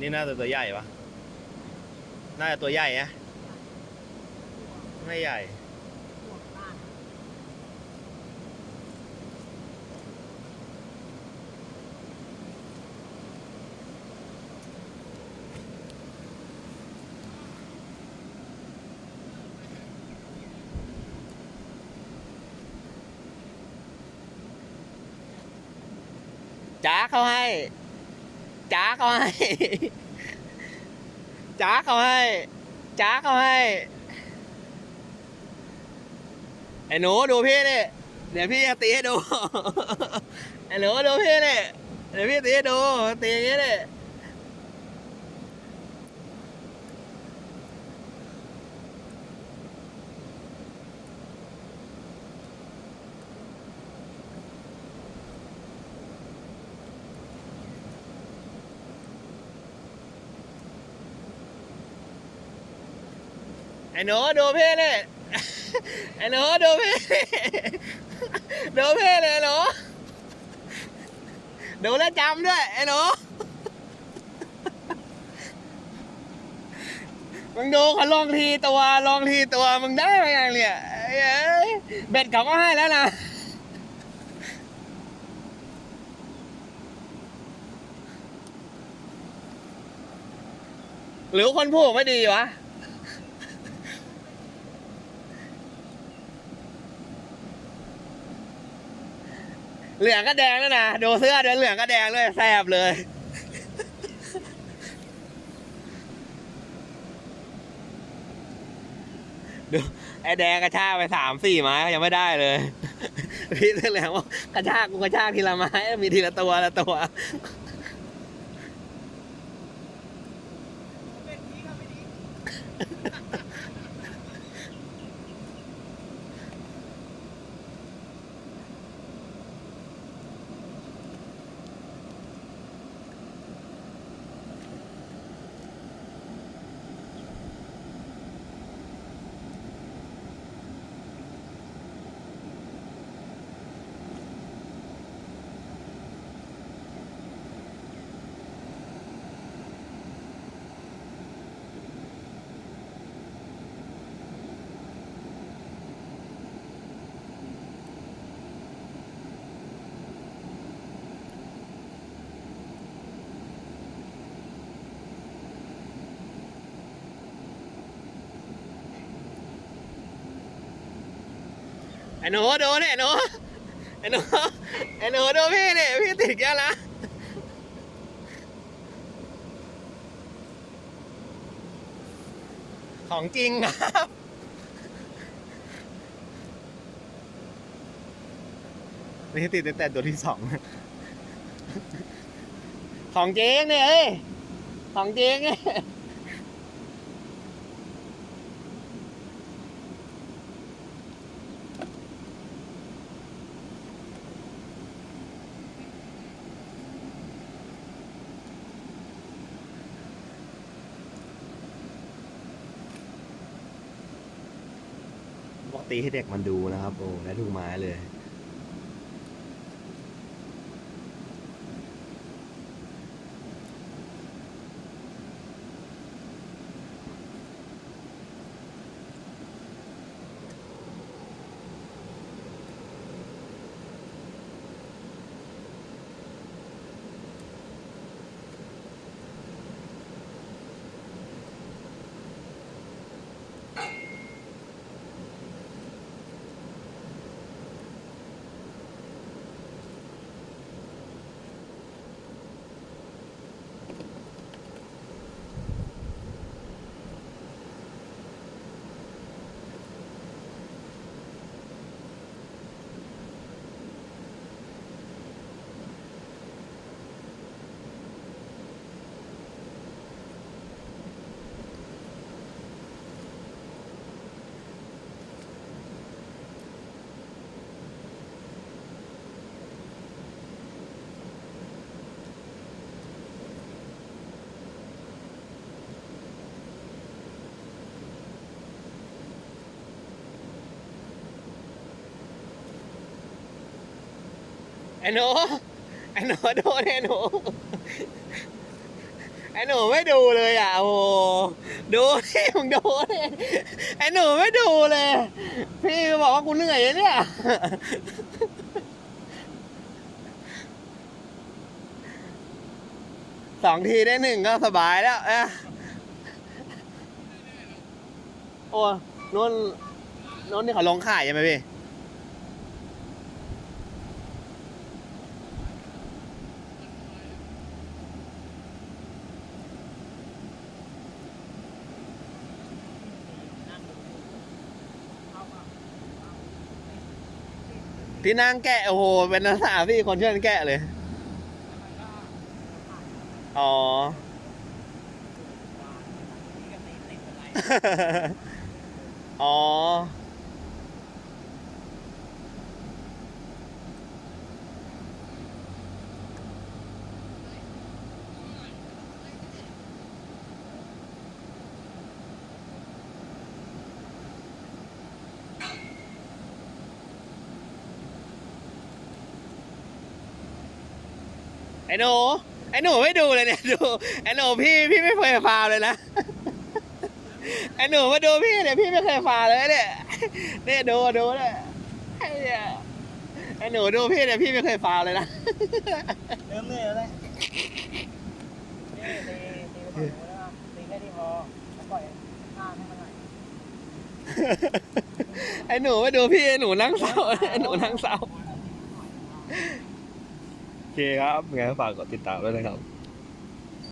นี่น่าจะตัวใหญ่ปะน่าจะตัวใหญ่นะไม่ใหญ่ จ้าเขาให้ จ้าเขาให้จ้าเขาให้จ้าเขาให้ไอ้หนูดูพี่นี่เดี๋ยวพี่จะตีให้ดูไอ้หนูดูพี่นี่เดี๋ยวพี่ตีให้ดูตีอย่างนี้นี่ ไอ้หนูดูพี่นี่ไอ้หนูดูพี่ดูพี่เลยไอ้หนูดูแลจำด้วยไอ้หนูมึงดูเขาลองทีตัวลองทีตัวมึงได้ไหมอย่างเนี่ยเอ้ยเบ็ดเขาก็ให้แล้วนะหรือคนผูกไม่ดีวะ เหลืองก็แดงแล้วนะดูเสื้อเดินเหลืองก็แดงเลยแสบเลย ดูไอ้แดงกระชากไปสามสี่ไม้ยังไม่ได้เลย พี่เสื้อเหลืองว่ากระชากกูกระชากทีละไม้ มีทีละตัวละตัว ไอ้หนูดูเนี่ยหนูไอ้หนูไอ้หนูดูพี่เนี่ยพี่ติดแก้วละของจริงครับนี่ติดตั้งแต่ตัวที่สองของจริงเนี่ยเอ้ยของจริงเนี่ย ปกติให้เด็กมันดูนะครับ โอ้ได้ทุกไม้เลย ไอ้หนูไอ้หนูโดนไอ้หนูไอ้หนูไม่ดูเลยอะโอ้โหดูที่มึงดูดิไอ้หนูไม่ดูเลย พี่บอกว่ากูเหนื่อยเนี่ยสองทีได้หนึ่งก็สบายแล้วอะโอ้นนนนนี่เขาลงข่ายใช่ไหมพี่ ที่นั่งแกะโอ้โหเป็นนักศึกษาพี่คนช่วยกันแกะเลย อ๋อ อ๋อ ไอ้หนูไอ้หนูไม่ดูเลยเนี่ยดูไอ้หนูพี่พี่ไม่เคยฟาวเลยนะไอ้หนูมาดูพี่เนี่ยพี่ไม่เคยฟาวเลยเนี่ยเนี่ยดูดูเนี่ยไอ้เนี่ยไอ้หนูดูพี่เนี่ยพี่ไม่เคยฟาวเลยนะเริ่มเหนื่อยแล้วเลยนี่ตีตีไปฝั่งนู้นแล้วนะตีแค่ที่พอแล้วปล่อยข้ามให้มันหน่อยไอ้หนูมาดูพี่ไอ้หนูนั่งเศร้าไอ้หนูนั่งเศร้าโอ เคครับงั้นฝากกดติดตามด้วยนะครับ